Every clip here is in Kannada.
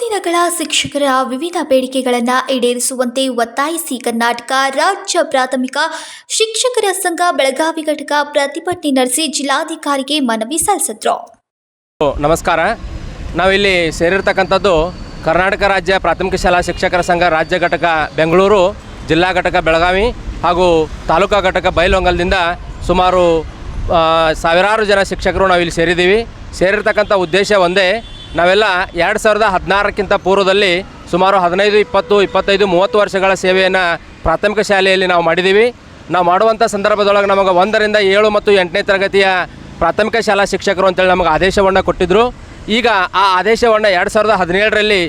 ಶಾಲೆಗಳ ಶಿಕ್ಷಕರ ವಿವಿಧ ಬೇಡಿಕೆಗಳನ್ನು ಈಡೇರಿಸುವಂತೆ ಒತ್ತಾಯಿಸಿ ಕರ್ನಾಟಕ ರಾಜ್ಯ ಪ್ರಾಥಮಿಕ ಶಿಕ್ಷಕರ ಸಂಘ ಬೆಳಗಾವಿ ಘಟಕ ಪ್ರತಿಭಟನೆ ನಡೆಸಿ ಜಿಲ್ಲಾಧಿಕಾರಿಗೆ ಮನವಿ ಸಲ್ಲಿಸಿದ್ರು. ನಮಸ್ಕಾರ. ನಾವಿಲ್ಲಿ ಸೇರಿರ್ತಕ್ಕಂಥದ್ದು ಕರ್ನಾಟಕ ರಾಜ್ಯ ಪ್ರಾಥಮಿಕ ಶಾಲಾ ಶಿಕ್ಷಕರ ಸಂಘ ರಾಜ್ಯ ಘಟಕ ಬೆಂಗಳೂರು, ಜಿಲ್ಲಾ ಘಟಕ ಬೆಳಗಾವಿ ಹಾಗೂ ತಾಲೂಕಾ ಘಟಕ ಬೈಲೊಂಗಲದಿಂದ ಸುಮಾರು ಸಾವಿರಾರು ಜನ ಶಿಕ್ಷಕರು ನಾವಿಲ್ಲಿ ಸೇರಿದ್ದೀವಿ. ಸೇರಿರ್ತಕ್ಕಂಥ ಉದ್ದೇಶ ಒಂದೇ ನಾವೆಲ್ಲ ಎರಡು ಸಾವಿರದ ಹದಿನಾರಕ್ಕಿಂತ ಪೂರ್ವದಲ್ಲಿ ಸುಮಾರು ಹದಿನೈದು, ಇಪ್ಪತ್ತು, ಇಪ್ಪತ್ತೈದು, ಮೂವತ್ತು ವರ್ಷಗಳ ಸೇವೆಯನ್ನು ಪ್ರಾಥಮಿಕ ಶಾಲೆಯಲ್ಲಿ ನಾವು ಮಾಡಿದ್ದೀವಿ ನಾವು ಮಾಡುವಂಥ ಸಂದರ್ಭದೊಳಗೆ ನಮಗೆ ಒಂದರಿಂದ ಏಳು ಮತ್ತು ಎಂಟನೇ ತರಗತಿಯ ಪ್ರಾಥಮಿಕ ಶಾಲಾ ಶಿಕ್ಷಕರು ಅಂತೇಳಿ ನಮಗೆ ಆದೇಶವನ್ನು ಕೊಟ್ಟಿದ್ದರು ಈಗ ಆ ಆದೇಶವನ್ನು ಎರಡು ಸಾವಿರದ ಹದಿನೇಳರಲ್ಲಿ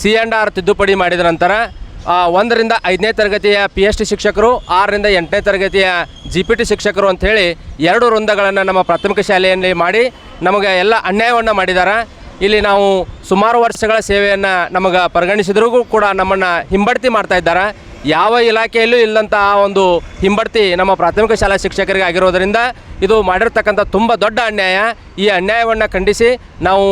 ಸಿ ಆ್ಯಂಡ್ ಆರ್ ತಿದ್ದುಪಡಿ ಮಾಡಿದ ನಂತರ ಒಂದರಿಂದ ಐದನೇ ತರಗತಿಯ ಪಿ ಎಚ್ ಡಿ ಶಿಕ್ಷಕರು, ಆರರಿಂದ ಎಂಟನೇ ತರಗತಿಯ ಜಿ ಪಿ ಟಿ ಶಿಕ್ಷಕರು ಅಂಥೇಳಿ ಎರಡು ವೃಂದಗಳನ್ನು ನಮ್ಮ ಪ್ರಾಥಮಿಕ ಶಾಲೆಯಲ್ಲಿ ಮಾಡಿ ನಮಗೆ ಎಲ್ಲ ಅನ್ಯಾಯವನ್ನು ಮಾಡಿದ್ದಾರೆ ಇಲ್ಲಿ ನಾವು ಸುಮಾರು ವರ್ಷಗಳ ಸೇವೆಯನ್ನು ನಮಗೆ ಪರಿಗಣಿಸಿದ್ರೂ ಕೂಡ ನಮ್ಮನ್ನು ಹಿಂಬಡ್ತಿ ಮಾಡ್ತಾ ಇದ್ದಾರೆ. ಯಾವ ಇಲಾಖೆಯಲ್ಲೂ ಇಲ್ಲದಂಥ ಆ ಒಂದು ಹಿಂಬಡ್ತಿ ನಮ್ಮ ಪ್ರಾಥಮಿಕ ಶಾಲಾ ಶಿಕ್ಷಕರಿಗೆ ಆಗಿರೋದರಿಂದ ಇದು ಮಾಡಿರ್ತಕ್ಕಂಥ ತುಂಬ ದೊಡ್ಡ ಅನ್ಯಾಯ. ಈ ಅನ್ಯಾಯವನ್ನು ಖಂಡಿಸಿ ನಾವು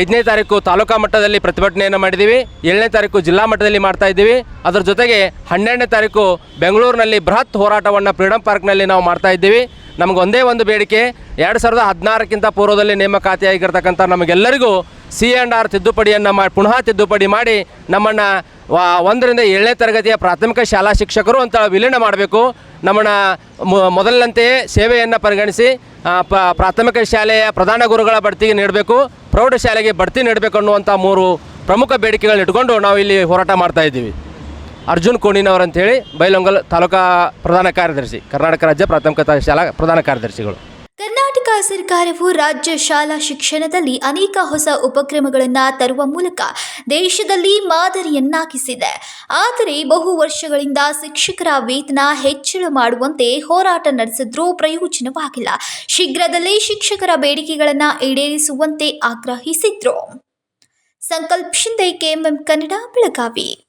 ಐದನೇ ತಾರೀಕು ತಾಲೂಕಾ ಮಟ್ಟದಲ್ಲಿ ಪ್ರತಿಭಟನೆಯನ್ನು ಮಾಡಿದ್ದೀವಿ ಏಳನೇ ತಾರೀಕು ಜಿಲ್ಲಾ ಮಟ್ಟದಲ್ಲಿ ಮಾಡ್ತಾ ಇದ್ದೀವಿ. ಅದರ ಜೊತೆಗೆ ಹನ್ನೆರಡನೇ ತಾರೀಕು ಬೆಂಗಳೂರಿನಲ್ಲಿ ಬೃಹತ್ ಹೋರಾಟವನ್ನು ಫ್ರೀಡಂ ಪಾರ್ಕ್ನಲ್ಲಿ ನಾವು ಮಾಡ್ತಾ ಇದ್ದೀವಿ. ನಮ್ಗೆ ಒಂದೇ ಬೇಡಿಕೆ, ಎರಡು ಸಾವಿರದ ಹದಿನಾರಕ್ಕಿಂತ ಪೂರ್ವದಲ್ಲಿ ನೇಮಕಾತಿಯಾಗಿರ್ತಕ್ಕಂಥ ನಮಗೆಲ್ಲರಿಗೂ ಸಿ ಆ್ಯಂಡ್ ಆರ್ ತಿದ್ದುಪಡಿಯನ್ನು ಮಾಡಿ ಪುನಃ ತಿದ್ದುಪಡಿ ಮಾಡಿ ನಮ್ಮನ್ನು ಒಂದರಿಂದ ಏಳನೇ ತರಗತಿಯ ಪ್ರಾಥಮಿಕ ಶಾಲಾ ಶಿಕ್ಷಕರು ಅಂತ ವಿಲೀನ ಮಾಡಬೇಕು. ನಮ್ಮನ್ನು ಮೊದಲಿನಂತೆಯೇ ಸೇವೆಯನ್ನು ಪರಿಗಣಿಸಿ ಪ್ರಾಥಮಿಕ ಶಾಲೆಯ ಪ್ರಧಾನ ಗುರುಗಳ ಬಡ್ತಿಗೆ ನೀಡಬೇಕು, ಪ್ರೌಢಶಾಲೆಗೆ ಬಡ್ತಿ ನೀಡಬೇಕು ಅನ್ನುವಂಥ ಮೂರು ಪ್ರಮುಖ ಬೇಡಿಕೆಗಳನ್ನ ಇಟ್ಕೊಂಡು ನಾವು ಇಲ್ಲಿ ಹೋರಾಟ ಮಾಡ್ತಾ ಇದ್ದೀವಿ. ಅರ್ಜುನ್ ಕೋಣಿನವರ್ ಅಂತೇಳಿ ಬೈಲೊಂಗಲ್ ತಾಲೂಕಾ ಪ್ರಧಾನ ಕಾರ್ಯದರ್ಶಿ, ಕರ್ನಾಟಕ ರಾಜ್ಯ ಪ್ರಾಥಮಿಕ ಶಾಲಾ ಪ್ರಧಾನ ಕಾರ್ಯದರ್ಶಿಗಳು. ಕರ್ನಾಟಕ ಸರ್ಕಾರವು ರಾಜ್ಯ ಶಾಲಾ ಶಿಕ್ಷಣದಲ್ಲಿ ಅನೇಕ ಹೊಸ ಉಪಕ್ರಮಗಳನ್ನು ತರುವ ಮೂಲಕ ದೇಶದಲ್ಲಿ ಮಾದರಿಯನ್ನಾಗಿಸಿದೆ. ಆದರೆ ಬಹು ವರ್ಷಗಳಿಂದ ಶಿಕ್ಷಕರ ವೇತನ ಹೆಚ್ಚಳ ಮಾಡುವಂತೆ ಹೋರಾಟ ನಡೆಸಿದ್ರೂ ಪ್ರಯೋಜನವಾಗಿಲ್ಲ. ಶೀಘ್ರದಲ್ಲೇ ಶಿಕ್ಷಕರ ಬೇಡಿಕೆಗಳನ್ನು ಈಡೇರಿಸುವಂತೆ ಆಗ್ರಹಿಸಿದ್ರು. ಶಿಂದೆ ಕೆಎಂಎಂ ಕನ್ನಡ, ಬೆಳಗಾವಿ.